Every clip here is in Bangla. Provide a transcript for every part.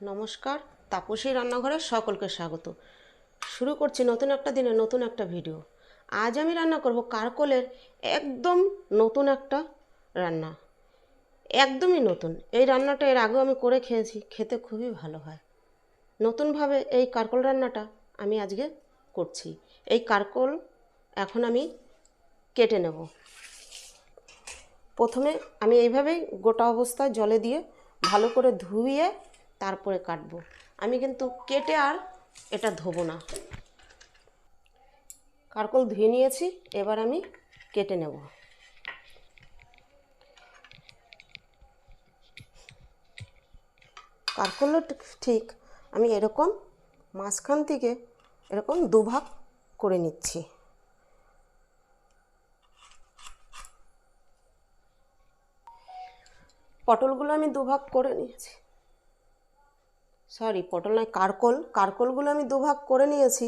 নমস্কার, তাপসী রান্নাঘরে সকলকে স্বাগত। শুরু করছি নতুন একটা দিনে নতুন একটা ভিডিও। আজ আমি রান্না করব কারকলের একদম নতুন একটা রান্না। একদমই নতুন। এই রান্নাটা এর আগেও আমি করে খেয়েছি, খেতে খুবই ভালো হয়। নতুনভাবে এই কারকল রান্নাটা আমি আজকে করছি। এই কারকল এখন আমি কেটে নেব। প্রথমে আমি এইভাবেই গোটা অবস্থায় জলে দিয়ে ভালো করে ধুইয়ে তারপরে কাটবো। আমি কিন্তু কেটে আর এটা ধোবো না। কারকল ধুয়ে নিয়েছি, এবার আমি কেটে নেব। কারকলও ঠিক আমি এরকম মাঝখান থেকে এরকম দুভাগ করে নিচ্ছি। পটলগুলো আমি দুভাগ করে নিয়েছি। সরি পটল নয়, কারকল। কারকলগুলো আমি দুভাগ করে নিয়েছি।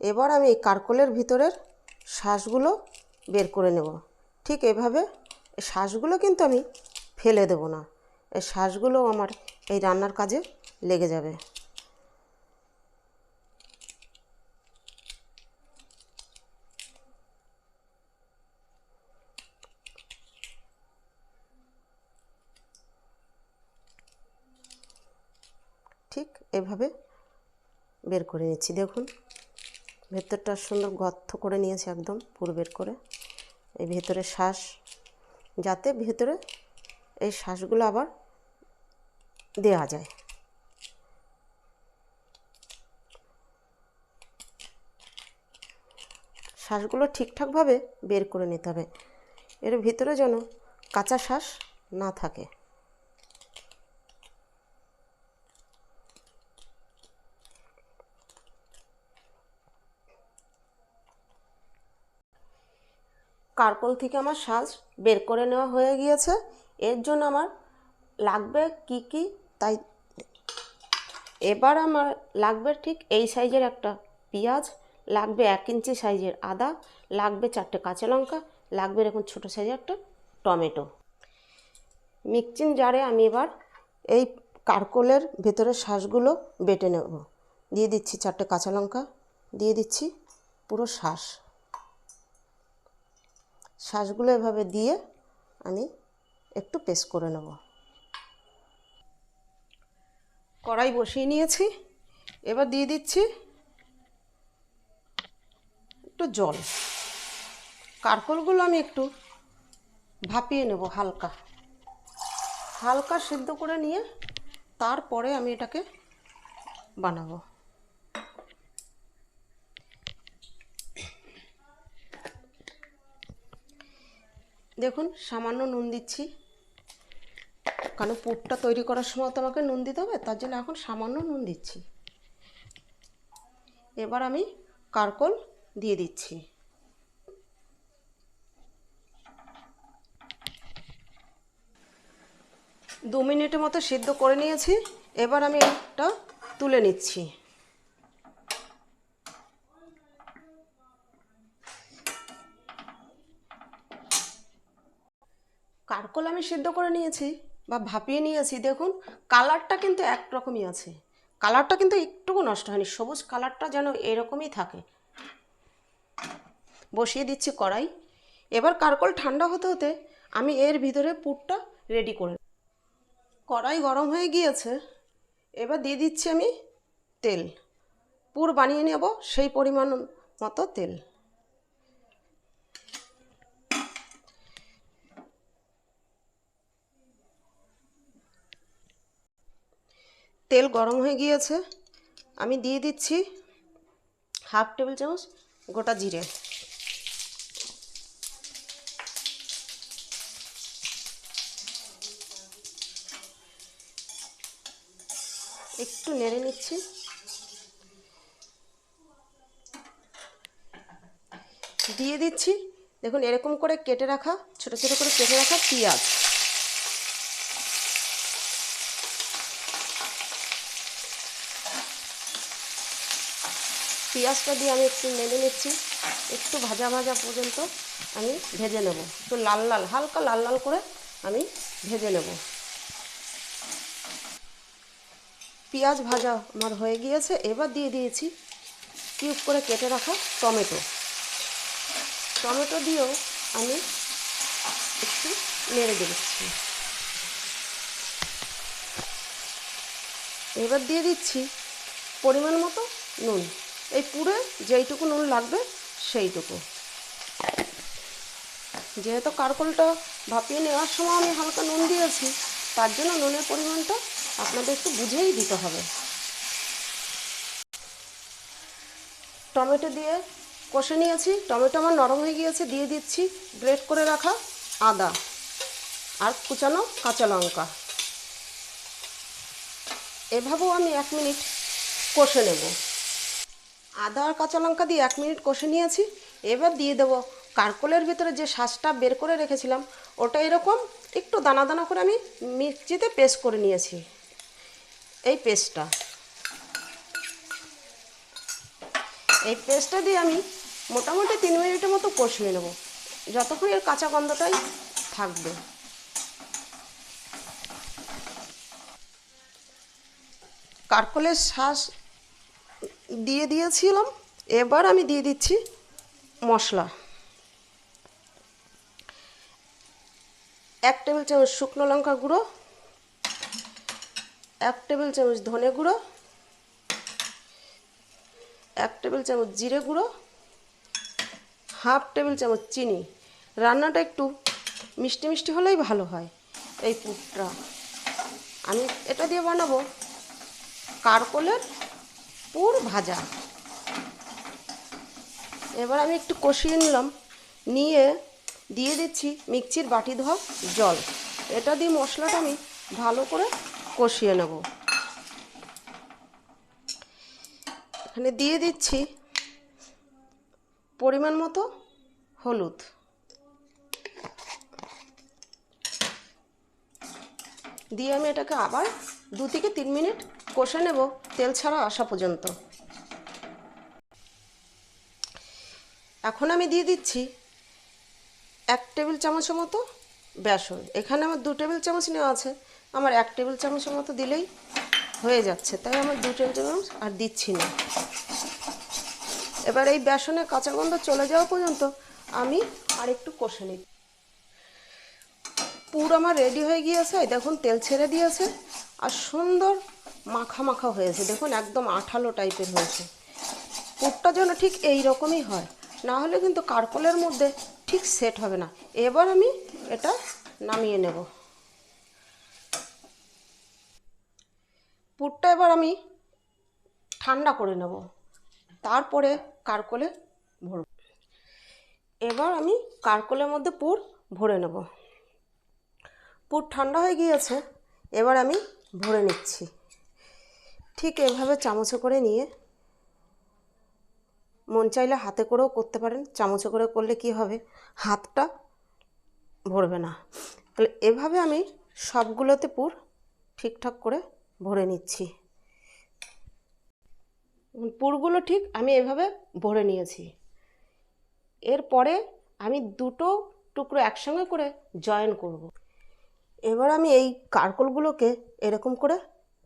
এবার আমি এই কারকলের ভিতরের শ্বাসগুলো বের করে নেব। ঠিক এভাবে শ্বাসগুলো কিন্তু আমি ফেলে দেব না। এই শ্বাসগুলো আমার এই রান্নার কাজে লেগে যাবে। ঠিক এভাবে বের করে নিচ্ছি দেখুন, ভেতরটা সুন্দর গর্ত করে নিয়েছি একদম, পুরো বের করে। এই ভেতরে শ্বাস, যাতে ভেতরে এই শ্বাসগুলো আবার দেওয়া যায়। শ্বাসগুলো ঠিকঠাকভাবে বের করে নিতে হবে। এর ভিতরে যেন কাঁচা শ্বাস না থাকে। কারকল থেকে আমার শ্বাস বের করে নেওয়া হয়ে গিয়েছে। এর জন্য আমার লাগবে কি কি? তাই এবার আমার লাগবে ঠিক এই সাইজের একটা পেঁয়াজ, লাগবে এক ইঞ্চি সাইজের আদা, লাগবে চারটে কাঁচা লঙ্কা, লাগবে এরকম ছোটো সাইজের একটা টমেটো। মিক্সিং জারে আমি এবার এই কারকলের ভেতরের শ্বাসগুলো বেটে নেব। দিয়ে দিচ্ছি চারটে কাঁচা লঙ্কা, দিয়ে দিচ্ছি পুরো শ্বাস শ্বাসগুলো এভাবে দিয়ে আমি একটু পেস্ট করে নেব। কড়াই বসিয়ে নিয়েছি। এবার দিয়ে দিচ্ছি একটু জল। কারকলগুলো আমি একটু ভাপিয়ে নেব হালকা। হালকা সিদ্ধ করে নিয়ে তারপরে আমি এটাকে বানাবো। দেখুন, সামান্য নুন দিচ্ছি। কারণ পুরটা তৈরি করার সময় তো আমাকে নুন দিতে হবে, তার জন্য এখন সামান্য নুন দিচ্ছি। এবার আমি কারকল দিয়ে দিচ্ছি। দু মিনিটের মতো সিদ্ধ করে নিয়েছি, এবার আমি এটা তুলে নিচ্ছি। কারকল আমি সিদ্ধ করে নিয়েছি বা ভাপিয়ে নিয়েছি, দেখুন, কালারটা কিন্তু একরকমই আছে। কালারটা কিন্তু একটুকু নষ্ট হয়নি, সবুজ কালারটা যেন এরকমই থাকে। বসিয়ে দিচ্ছি কড়াই। এবার কারকল ঠান্ডা হতে হতে আমি এর ভিতরে পুরটা রেডি করে কড়াই গরম হয়ে গিয়েছে, এবার দিয়ে দিচ্ছি আমি তেল। পুর বানিয়ে নেব, সেই পরিমাণ মতো তেল। তেল গরম হয়ে গিয়েছে। আমি দিয়ে দিচ্ছি হাফ টেবিল চামচ গোটা জিরে। একটু নেড়ে নিচ্ছি। দিয়ে দিচ্ছি। দেখুন, এরকম করে কেটে রাখা, ছোট ছোট করে কেটে রাখা পেঁয়াজ। পেঁয়াজটা দিয়ে আমি একটু নেড়ে নিচ্ছি। একটু ভাজা ভাজা পর্যন্ত আমি ভেজে নেব। একটু লাল লাল, হালকা লাল লাল করে আমি ভেজে নেব। পেঁয়াজ ভাজা আমার হয়ে গিয়েছে। এবার দিয়ে দিয়েছি কিউব করে কেটে রাখা টমেটো। টমেটো দিয়েও আমি একটু নেড়ে দিচ্ছি। এবার দিয়ে দিচ্ছি পরিমাণ মতো নুন। এই পুরে যেইটুকু নুন লাগবে সেইটুকু। যেহেতু কারকলটা ভাপিয়ে নেওয়ার সময় আমি হালকা নুন দিয়েছি, তার জন্য নুনের পরিমাণটা আপনাদের একটু বুঝেই দিতে হবে। টমেটো দিয়ে কষে নিয়েছি, টমেটো আমার নরম হয়ে গিয়েছে, দিয়ে দিচ্ছি গ্রেট করে রাখা আদা আর কুচানো কাঁচা লঙ্কা। এভাবেও আমি এক মিনিট কষে নেব। আদা আর কাঁচা লঙ্কা দিয়ে এক মিনিট কষে নিয়েছি। এবার দিয়ে দেবো কারকলের ভিতরে যে শ্বাসটা বের করে রেখেছিলাম, ওটা এরকম একটু দানা দানা করে আমি মিক্সিতে পেস্ট করে নিয়েছি। এই পেস্টটা। এই পেস্টটা দিয়ে আমি মোটামুটি তিন মিনিটের মতো কষিয়ে নেব, যতক্ষণ এর কাঁচা গন্ধটাই থাকবে। কারকলের শ্বাস দিয়ে দিয়েছিলাম। এবার আমি দিয়ে দিচ্ছি মশলা। এক টেবিল চামচ শুকনো লঙ্কা গুঁড়ো, এক টেবিল চামচ ধনে গুঁড়ো, এক টেবিল চামচ জিরে গুঁড়ো, হাফ টেবিল চামচ চিনি। রান্নাটা একটু মিষ্টি মিষ্টি হলেই ভালো হয় এই পুরটা। আমি এটা দিয়ে বানাবো। কারকলের পুর ভাজা। এবার আমি একটু কষিয়ে নিলাম। নিয়ে দিয়ে দিচ্ছি মিক্সির বাটি ধোয়া জল। এটা দিয়ে মশলাটা আমি ভালো করে কষিয়ে নেব। এখানে দিয়ে দিচ্ছি পরিমাণ মতো হলুদ। দিয়ে আমি এটাকে আবার দু থেকে তিন মিনিট কষে নেব, তেল ছাড়া আসা পর্যন্ত। এখন আমি দিয়ে দিচ্ছি এক টেবিল চামচের মতো বেসন। এখানে আমার দু টেবিল চামচ নেওয়া আছে। আমার এক টেবিল চামচের মতো দিলেই হয়ে যাচ্ছে। তাই আমার দু টেবিল চামচ আর দিচ্ছি না। এবার এই বেসনের কাঁচা গন্ধ চলে যাওয়া পর্যন্ত আমি আর একটু কষে নিই। পুর আমার রেডি হয়ে গিয়েছে। দেখুন, তেল ছেড়ে দিয়েছে। আর সুন্দর মাখা মাখা হয়েছে। দেখুন, একদম আঠালো টাইপের হয়েছে। পুরটা যেন ঠিক এই রকমই হয়। না হলে কিন্তু কারকলের মধ্যে ঠিক সেট হবে না। এবার আমি এটা নামিয়ে নেব। পুরটা এবার আমি ঠান্ডা করে নেব। তারপরে কারকলে ভরব। এবার আমি কারকলের মধ্যে পুর ভরে নেব। পুর ঠান্ডা হয়ে গিয়েছে। এবার আমি ভরে নিচ্ছি। ঠিক এভাবে চামচে করে নিয়ে মন চাইলে হাতে করেও করতে পারেন, চামচে করে করলে কি হবে? হাতটা ভরবে না। তাহলে এভাবে আমি সবগুলোতে পুর ঠিকঠাক করে ভরে নিচ্ছি। পুরগুলো ঠিক আমি এভাবে ভরে নিয়েছি। এরপরে আমি দুটো টুকরো একসঙ্গে করে জয়েন করব। এবার আমি এই কারকলগুলোকে এরকম করে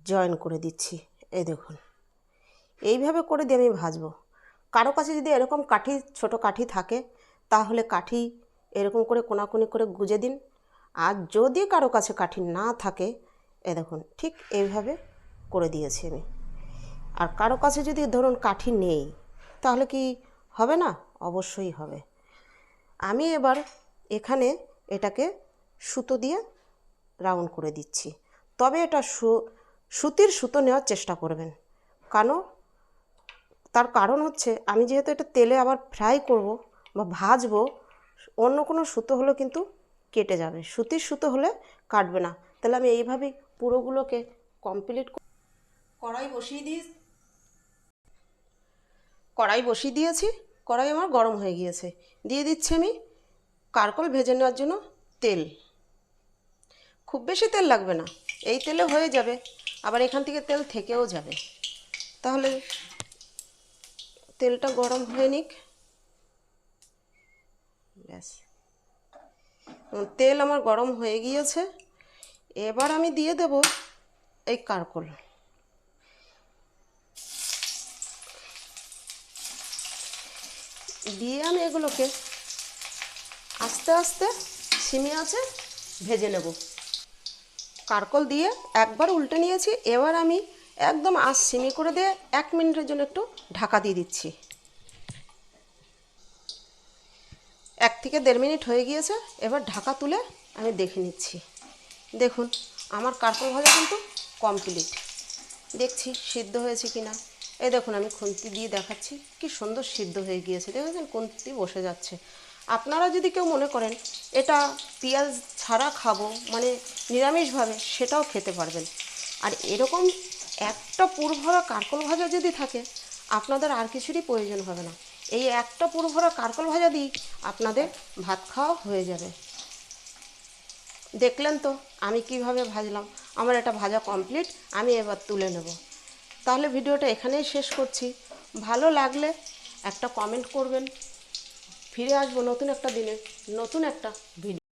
জয়েন করে দিচ্ছি। এই দেখুন। এইভাবে করে দিয়ে আমি ভাজবো। কারও কাছে যদি এরকম কাঠি, ছোট কাঠি থাকে, তাহলে কাঠি এরকম করে কোনাকুনি করে গুজে দিন। আর যদি কারও কাছে কাঠি না থাকে, এ দেখুন, ঠিক এইভাবে করে দিয়েছি আমি। আর কারও কাছে যদি ধরুন কাঠি নেই, তাহলে কি হবে না? অবশ্যই হবে। আমি এবার এখানে এটাকে সুতো দিয়ে রাউন্ড করে দিচ্ছি। তবে এটা সু সুতির সুতো নেওয়ার চেষ্টা করবেন। কেন? তার কারণ হচ্ছে, আমি যেহেতু এটা তেলে আবার ফ্রাই করব বা ভাজবো, অন্য কোনো সুতো হলে কিন্তু কেটে যাবে। সুতির সুতো হলে কাটবে না। তাহলে আমি এইভাবেই পুরোগুলোকে কমপ্লিট কড়াই বসিয়ে দিয়ে কড়াই বসিয়ে দিয়েছি। কড়াই আমার গরম হয়ে গিয়েছে। দিয়ে দিচ্ছি আমি কারকল ভেজে নেওয়ার জন্য তেল। খুব বেশি তেল লাগবে না। এই তেলে হয়ে যাবে আবার এখান থেকে তেল থেকেও যাবে। তাহলে তেলটা গরম হয়ে নিক। ব্যাস। তেল আমার গরম হয়ে গিয়েছে। এবার আমি দিয়ে দেব এই কারকোল। দিয়ে আমি এগুলোকে আস্তে আস্তে সিমে আছে, ভেজে নেব। কারকল দিয়ে একবার উল্টে নিয়েছি, এবার আমি একদম আঁচ সিমি করে দিয়ে এক মিনিটের জন্য একটু ঢাকা দিয়ে দিচ্ছি। এক থেকে দেড় মিনিট হয়ে গিয়েছে, এবার ঢাকা তুলে আমি দেখে নিচ্ছি। দেখুন, আমার কারকল ভাজা কিন্তু কমপ্লিট দেখছি সিদ্ধ হয়েছে কি না এই দেখুন, আমি খুন্তি দিয়ে দেখাচ্ছি, কি সুন্দর সিদ্ধ হয়ে গিয়েছে। দেখেছেন, খুন্তি বসে যাচ্ছে। আপনারা যদি কেউ মনে করেন, এটা পেঁয়াজ ছাড়া খাব মানে নিরামিষভাবে সেটাও খেতে পারবেন। আর এরকম একটা পুরভরা কারকল ভাজা যদি থাকে, আপনাদের আর কিছুরই প্রয়োজন হবে না। এই একটা পুরভরা কারকল ভাজা দিই আপনাদের ভাত খাওয়া হয়ে যাবে। দেখলেন তো আমি কীভাবে ভাজলাম, আমার এটা ভাজা কমপ্লিট আমি এবার তুলে নেব। তাহলে ভিডিওটা এখানেই শেষ করছি। ভালো লাগলে একটা কমেন্ট করবেন। ফিরে আসব নতুন একটা দিনে, নতুন একটা ভিডিও